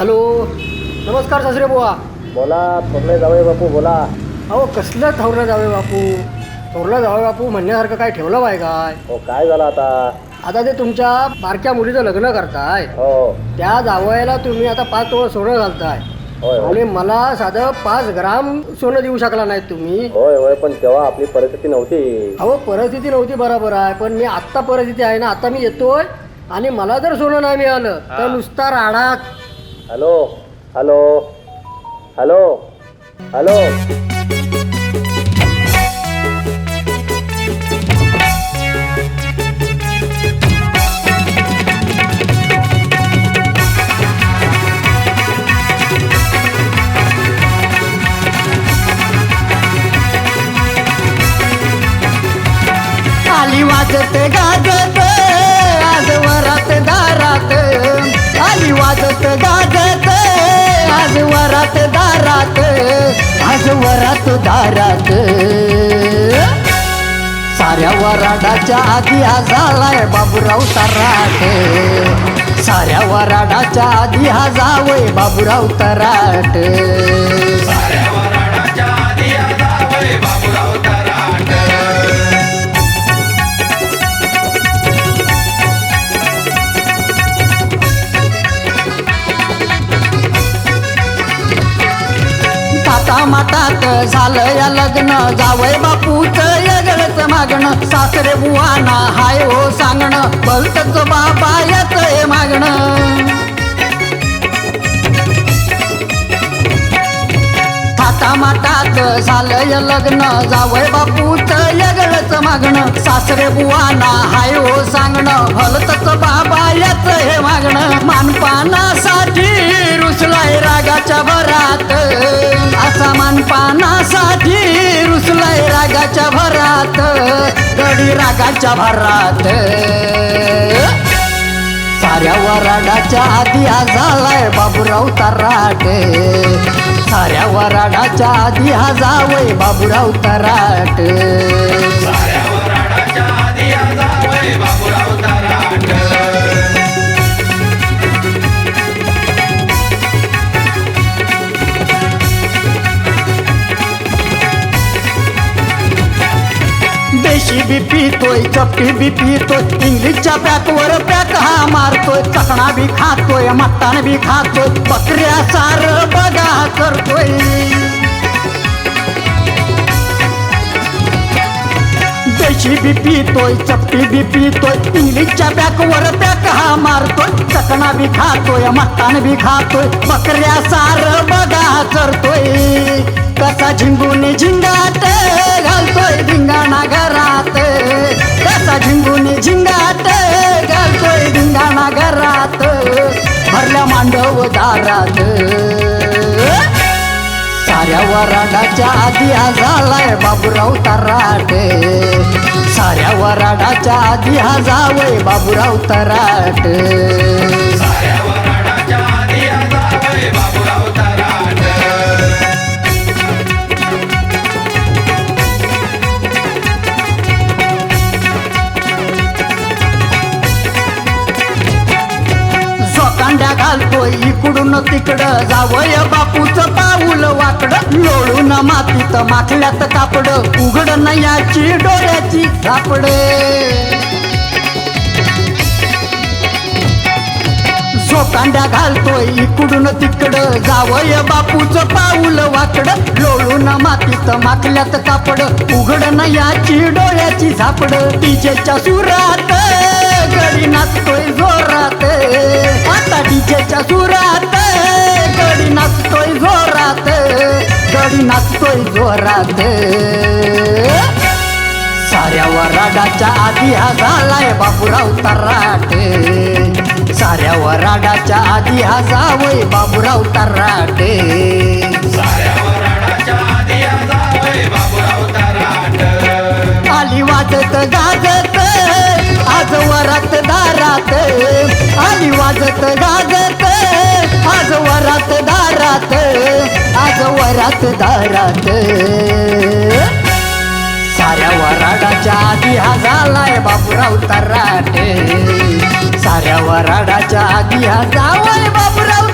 Hello नमस्कार सासरे बुवा. बोला थोरले जावई बापू बोला. अहो कसलं थोरलं जावे बापू? थोरलं जावे बापू म्हणण्यासारखं काय ठेवलं पाहिजे काय? हो काय झालं आता? आता ते तुमच्या बारक्या मुलीचं लग्न करताय. हो. त्या जावयाला तुम्ही आता पाच तोळ सोनं घालताय. होय होय. आणि मला साधं पाच ग्राम सोनं देऊ शकला नाही तुम्ही. होय होय पण तेव्हा आपली परिस्थिती नव्हती. अहो परिस्थिती नव्हती बरोबर आहे पण मी आत्ता परिस्थिती आहे ना आता मी येतोय आणि मला जर सोनं नाही मिळालं तर नुसता राडा हॅलो हॅलो हॅलो हॅलो. वाजते गाजर दारात. साऱ्या वराडाच्या आधी हा झालाय बाबूराव तराट. साऱ्या वराडाच्या आधी हा जावय बाबूराव तराट. माटात झालं या लग्न. जावय बापूच यगळच मागणं. सासरे बुवाना हाय हो सांगणं. बलतच बाबा हे मागणं. थाटा माटात झालं या लग्न. जावय बापूच यगळच मागणं. सासरे बुवाना हाय हो सांगणं. भलतच बाबा भरात गडी रागाच्या भरात. साऱ्या वराडाच्या आधी हा झालाय बाबूराव तराट. साऱ्या वराडाच्या आधी हा जावय बाबूराव तराट. देशी बी पितोय चपटी बी पितोय इंग्लिशच्या पॅकवर पॅक हा मारतोय. चकणा बी खातोय मत्तान बी खातोय. बकऱ्या सार बघा करतोय. देशी बी पितोय चपटी बी पितोय इंग्लिशच्या पॅकवर पॅक हा मारतोय. चकणा बी खातोय मत्तान बी खातोय. बकऱ्या सार बघा करतोय. कसा झिंगून झिंगाट घालतोय धिंगाणा घरात. कसा झिंगून झिंगाट घालतोय धिंगाणा घरात. भरल्या मांडव दारात. साऱ्या वराडाच्या आधी हा झालाय बाबूराव तराट. साऱ्या वराडाच्या आधी हा जावय बाबूराव तराट. इकडून तिकडं जावय बापूच पाऊल वाकड. लोळून मातीत माखल्यात कापड. उघड याची डोळ्याची झापड झोकांड्या घालतोय इकडून तिकडं जावय बापूच पाऊल वाकड. लोळून मातीत माखल्यात कापड. उघड याची डोळ्याची झापड. तिजेच्या सुरात गडी नाचतोय जोरात. आता डीजेच्या सुरात. गडी नाचतोय जोरात. गडी नाचतोय जोरात. साऱ्या वराडाच्या आधी हा झालाय बाबूराव तराट साऱ्या वराडाच्या आधी हा जावय बाबूराव तराटे आली वाजत गाजत आणि वाजत गाजत आज वरात दारात आज वरात दारात. साऱ्या वराडाच्या आधी हा झालाय बाबूराव तराटे. साऱ्या वराडाच्या आधी हा जावाय बाबूराव